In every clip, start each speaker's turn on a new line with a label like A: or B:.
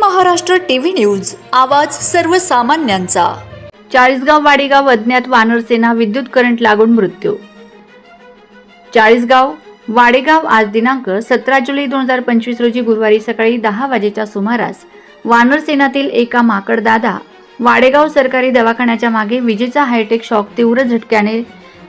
A: Maharashtra TV news आवाज सर्वसामान्यांचा.
B: चाळीसगाव वाडेगाव अज्ञात वानरसेना विद्युत करंट लागून मृत्यू. चाळीसगाव वाडेगाव आज दिनांक सतरा जुलै दोन हजार पंचवीस रोजी गुरुवारी सकाळी दहा वाजेच्या सुमारास वानरसेनातील एका माकडदादा वाडेगाव सरकारी दवाखान्याच्या मागे विजेचा हायटेक शॉक तीव्र झटक्याने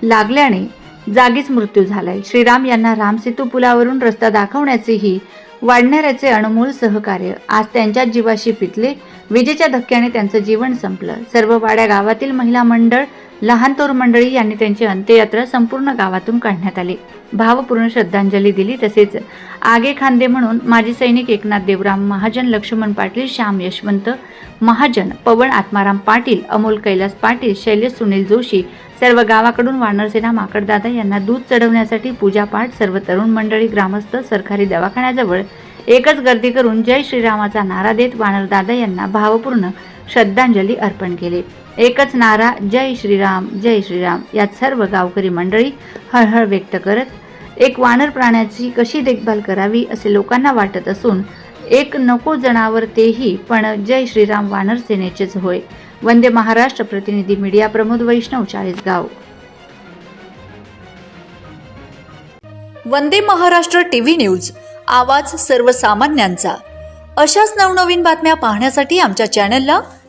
B: लागल्याने जागीच मृत्यू झालाय. श्रीराम यांना रामसेतू पुलावरून रस्ता दाखवण्याचेही वाढणाऱ्याचे अनमोल सहकार्य. आज त्यांच्या जीवाशी पितले. विजेच्या धक्क्याने त्यांचं जीवन संपलं. सर्व वाड्या गावातील महिला मंडळ लहान तोर मंडळी यांनी त्यांची अंत्ययात्रा संपूर्ण गावातून काढण्यात आली. भावपूर्ण श्रद्धांजली दिली तसेच आगे खांदे म्हणून माजी सैनिक एकनाथ देवराम महाजन लक्ष्मण पाटील श्याम यशवंत महाजन पवन आत्माराम पाटील अमोल कैलास पाटील शैलेश सुनील जोशी सर्व गावाकडून वानरसेना माकडदादा यांना दूध चढवण्यासाठी पूजापाठ सर्व तरुण मंडळी ग्रामस्थ सरकारी दवाखान्याजवळ एकच गर्दी करून जय श्रीरामाचा नारा देत वानरदादा यांना भावपूर्ण श्रद्धांजली अर्पण केली. एकच नारा जय श्रीराम जय श्रीराम यात सर्व गावकरी मंडळी हळहळ व्यक्त करत एक वानर प्राण्याची कशी देखभाल करावी असे लोकांना वाटत असून एक नको जनावर तेही पण जय श्रीराम वानर सेनेचेच होय. वंदे महाराष्ट्र प्रतिनिधी media Pramod Vaishnav Chalisgaon.
A: Vande Maharashtra TV news आवाज सर्वसामान्यांचा. अशाच नवनवीन बातम्या पाहण्यासाठी आमच्या चॅनलला